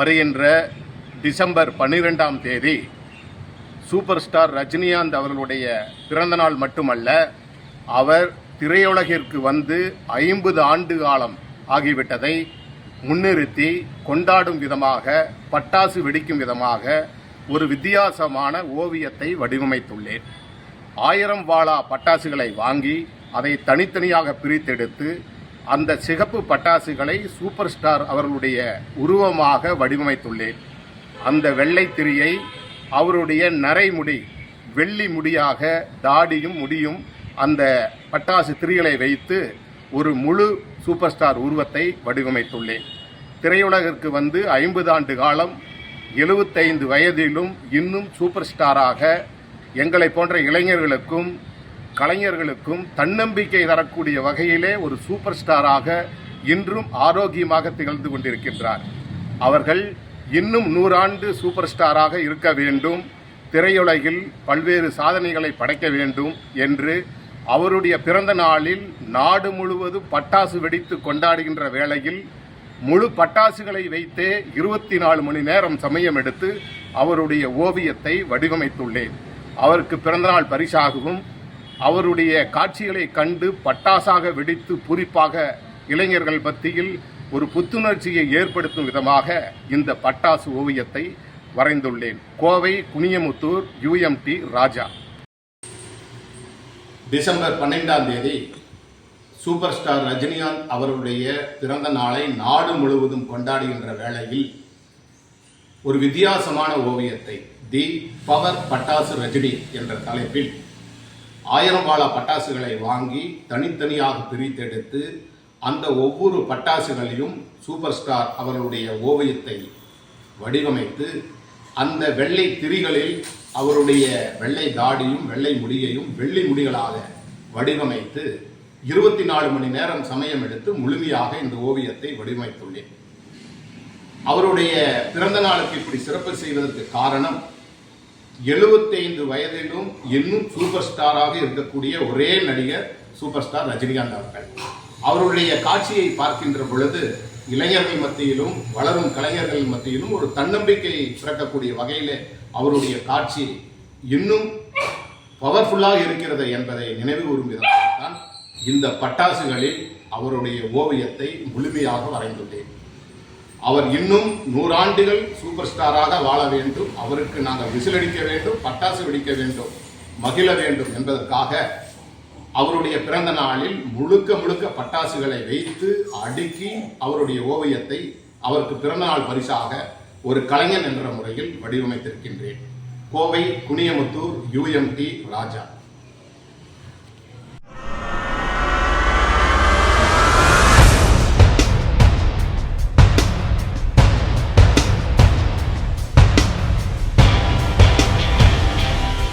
வருகின்ற டிசம்பர் பன்னிரெண்டாம் தேதி சூப்பர் ஸ்டார் ரஜினிகாந்த் அவர்களுடைய பிறந்தநாள் மட்டுமல்ல அவர் திரையுலகிற்கு வந்து ஐம்பது ஆண்டு காலம் ஆகிவிட்டதை முன்னிறுத்தி கொண்டாடும் விதமாக பட்டாசு வெடிக்கும் விதமாக ஒரு வித்தியாசமான ஓவியத்தை வடிவமைத்துள்ளேன். ஆயிரம் வாழா பட்டாசுகளை வாங்கி அதை தனித்தனியாக பிரித்தெடுத்து அந்த சிகப்பு பட்டாசுகளை சூப்பர் ஸ்டார் அவர்களுடைய உருவமாக வடிவமைத்துள்ளேன். அந்த வெள்ளை திரியை அவருடைய நரைமுடி வெள்ளி முடியாக தாடியும் முடியும் அந்த பட்டாசு திரிகளை வைத்து ஒரு முழு சூப்பர் ஸ்டார் உருவத்தை வடிவமைத்துள்ளேன். திரையுலகிற்கு வந்து ஐம்பது ஆண்டு காலம் எழுபத்தைந்து வயதிலும் இன்னும் சூப்பர் ஸ்டாராக எங்களை போன்ற இளைஞர்களுக்கும் கலைஞர்களுக்கும் தன்னம்பிக்கை தரக்கூடிய வகையிலே ஒரு சூப்பர் ஸ்டாராக இன்றும் ஆரோக்கியமாக திகழ்ந்து கொண்டிருக்கின்றார். அவர்கள் இன்னும் நூறாண்டு சூப்பர் ஸ்டாராக இருக்க வேண்டும். திரையுலகில் பல்வேறு சாதனைகளை படைக்க வேண்டும் என்று அவருடைய பிறந்த நாளில் நாடு முழுவதும் பட்டாசு வெடித்து கொண்டாடுகின்ற வேளையில் முழு பட்டாசுகளை வைத்தே இருபத்தி நாலு மணி நேரம் சமயம் எடுத்து அவருடைய ஓவியத்தை வடிவமைத்துள்ளேன். அவருக்கு பிறந்தநாள் பரிசாகவும் அவருடைய காட்சிகளை கண்டு பட்டாசாக வெடித்து பூரிப்பாக இளைஞர்கள் மத்தியில் ஒரு புத்துணர்ச்சியை ஏற்படுத்தும் விதமாக இந்த பட்டாசு ஓவியத்தை வரைந்துள்ளேன். கோவை குனியமுத்தூர் யுஎம்டி ராஜா. டிசம்பர் பன்னெண்டாம் தேதி சூப்பர் ஸ்டார் ரஜினிகாந்த் அவருடைய பிறந்த நாளை நாடு முழுவதும் கொண்டாடுகின்ற வேளையில் ஒரு வித்தியாசமான ஓவியத்தை தி பவர் பட்டாசு ரஜினி என்ற தலைப்பில் ஆயிரம் கால பட்டாசுகளை வாங்கி தனித்தனியாக பிரித்தெடுத்து அந்த ஒவ்வொரு பட்டாசுகளையும் சூப்பர் ஸ்டார் அவர்களுடைய ஓவியத்தை வடிவமைத்து அந்த வெள்ளை திரிகளில் அவருடைய வெள்ளை தாடியும் வெள்ளை முடியையும் வெள்ளி முடிகளாக வடிவமைத்து இருபத்தி நாலு மணி நேரம் சமயம் எடுத்து முழுமையாக இந்த ஓவியத்தை வடிவமைத்துள்ளேன். அவருடைய பிறந்த நாளுக்கு இப்படி சிறப்பு செய்வதற்கு காரணம் எழுபத்தைந்து வயதிலும் இன்னும் சூப்பர் ஸ்டாராக இருக்கக்கூடிய ஒரே நடிகர் சூப்பர் ஸ்டார் ரஜினிகாந்த் அவர்கள். அவருடைய காட்சியை பார்க்கின்ற பொழுது இளைஞர்கள் மத்தியிலும் வளரும் கலைஞர்கள் மத்தியிலும் ஒரு தன்னம்பிக்கை பிறக்கக்கூடிய வகையிலே அவருடைய காட்சி இன்னும் பவர்ஃபுல்லாக இருக்கிறது என்பதை நினைவு கூறும் விதமாகத்தான் இந்த பட்டாசுகளில் அவருடைய ஓவியத்தை முழுமையாக வரைந்துள்ளேன். அவர் இன்னும் நூறாண்டுகள் சூப்பர் ஸ்டாராக வாழ வேண்டும். அவருக்கு நாங்கள் விசிலடிக்க வேண்டும் பட்டாசு வெடிக்க வேண்டும் மகிழ வேண்டும் என்பதற்காக அவருடைய பிறந்த நாளில் முழுக்க முழுக்க பட்டாசுகளை வைத்து அடுக்கி அவருடைய ஓவியத்தை அவருக்கு பிறந்தநாள் பரிசாக ஒரு கலைஞன் என்ற முறையில் வடிவமைத்திருக்கின்றேன். கோவை குனியமுத்தூர் யுஎம்டி ராஜா.